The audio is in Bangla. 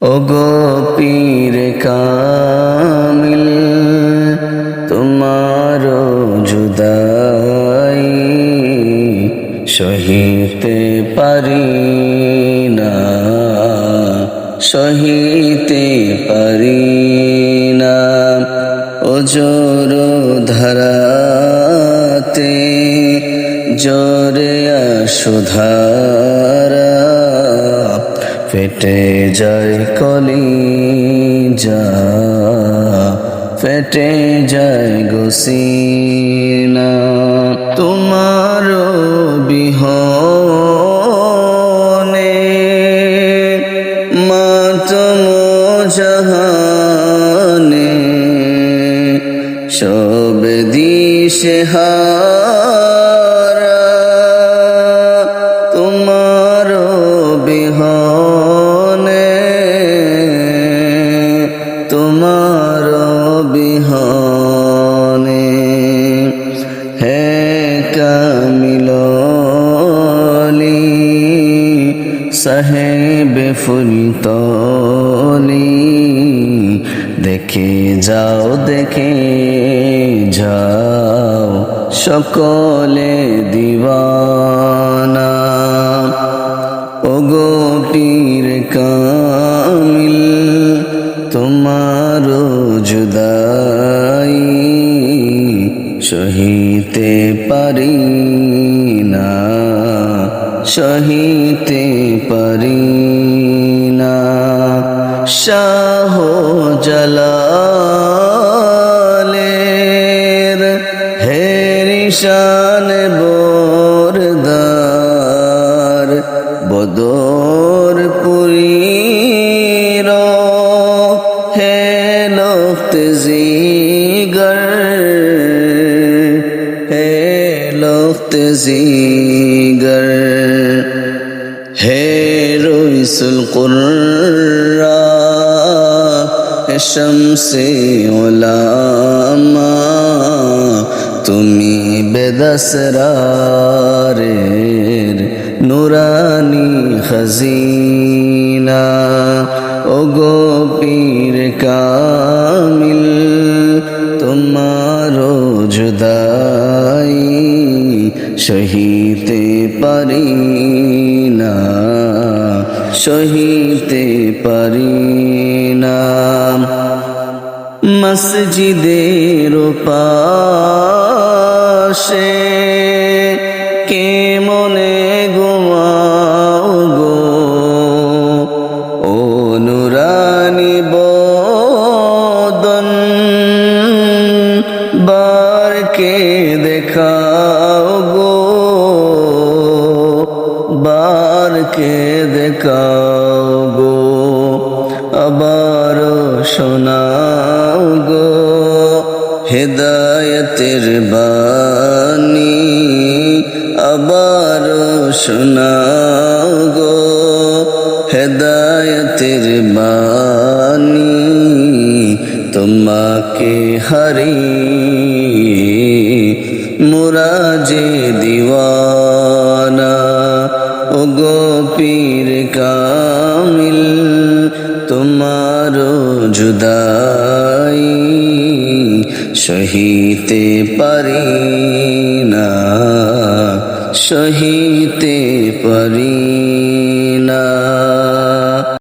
ওগো পীর কামিল, তোমার জুদাই সহিতে পারি না, সহিতে পারি না। ওজোর ধরাতে জোরে সুধারা ফেটে যায় কলি যা ফেটে যায় গোসিনা তোমার বিহনে মাতম জাহানে সব দিশে হারা সাহেব ফুলতলি। দেখে যাও দেখে যাও সকলে দিওয়ানা ওগো পীর কামিল তোমার জুদাই সহিতে পারি না সহিতে পারি না। শাহ জালালের হেরিশান বোরদার জিগর হে রইসুল কুর্রা শমসে ওলামা তুমি বেদসরারের নুরানি খজিনা ও গো পীর কামিল তোমারো জুদাই সহিতে পারি না সহিতে পারি না মসজিদের পাশে আবার শোনাও গো হেদায়তের বাণী। আবার শোনাও গো হেদায়তের বাণী। তোমাকে হারি মুরাজে দিওয়ানা। ও গো পীর কামিল জুদাই সহিতে পারি না সহিতে পারি